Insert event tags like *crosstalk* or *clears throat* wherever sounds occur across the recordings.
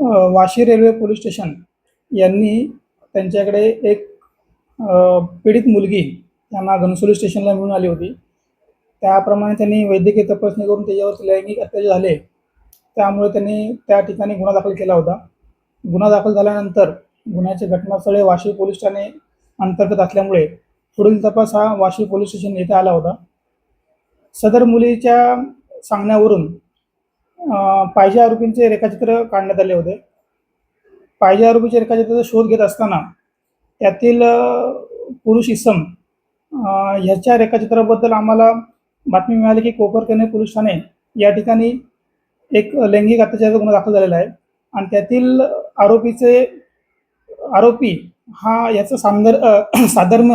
Vashi railway police station यांनी त्यांच्याकडे एक पीडित मुलगी त्यांना घनसोली स्टेशनला मिळून आली होती. त्याप्रमाणे त्यांनी वैद्यकीय तपासणी करून त्याच्यावर लैंगिक अत्याचार झाले. त्यामुळे त्यांनी त्या ठिकाणी गुन्हा दाखल केला होता. गुन्हा दाखल झाल्यानंतर गुन्ह्याचे घटनास्थळे वाशी पोलीस ठाणे अंतर्गत असल्यामुळे पुढील तपास हा वाशी पोलीस स्टेशन येथे आला होता. सदर मुलीच्या सांगण्यावरून पाहिजे आरोपींचे रेखाचित्र काढण्यात आले होते. पाहिजे आरोपीचे रेखाचित्राचा शोध घेत असताना त्यातील पुरुष इसम ह्याच्या रेखाचित्राबद्दल आम्हाला बातमी मिळाली की कोपरकने पोलीस ठाणे या ठिकाणी एक लैंगिक अत्याचाराचा गुन्हा दाखल झालेला आहे. आणि त्यातील आरोपीचे आरोपी हा याचं सांदर *clears throat* साधर्म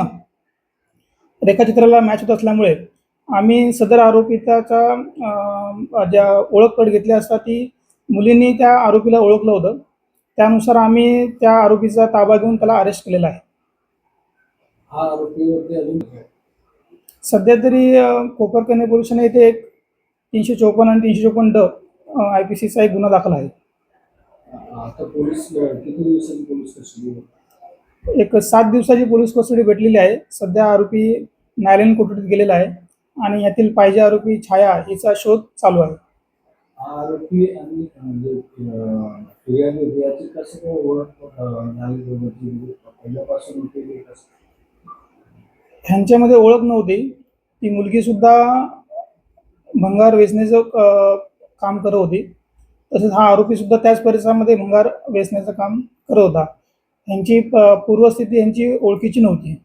रेखाचित्राला मॅच होत असल्यामुळे आम्ही सदर आरोपिताचा ज्या ओळखपट घेतली असता ती मुलींनी त्या आरोपीला ओळखलं होतं. त्यानुसार आम्ही त्या आरोपीचा ताबा घेऊन त्याला अरेस्ट केलेला आहे. हा आरोपीवरती अजून सध्या तरी अ, कोपरकन्या पोलीस ठाणे येथे एक तीनशे चौपन्न आणि तीनशे चौपन्न ड आय पी सीचा एक गुन्हा दाखल आहे. आता पोलीस अं, किती दिवसांनी पोलीस कस्टडी एक सात दिवसाची पोलीस कस्टडी भेटलेली आहे. सध्या आरोपी न्यायालयीन कोठडीत गेलेला आहे. आणि यातील पाहिजे आरोपी छाया हिचा शोध चालू आहे. आरोपी आणि म्हणजे अं, फिर्यादी होती याची कसं काय ओळख अं, झाली दोघांची? म्हणजे पहिल्यापासून होती की कसं? ह्यांच्यामध्ये ओळख नव्हती. ती मुलगी सुद्धा भंगार वेचण्याचं अ, काम करत होती. तसेच हा आरोपी सुद्धा त्याच परिसरामध्ये भंगार वेचण्याचं काम करत होता. ह्यांची प- पूर्वस्थिती ह्यांची ओळखीची नव्हती.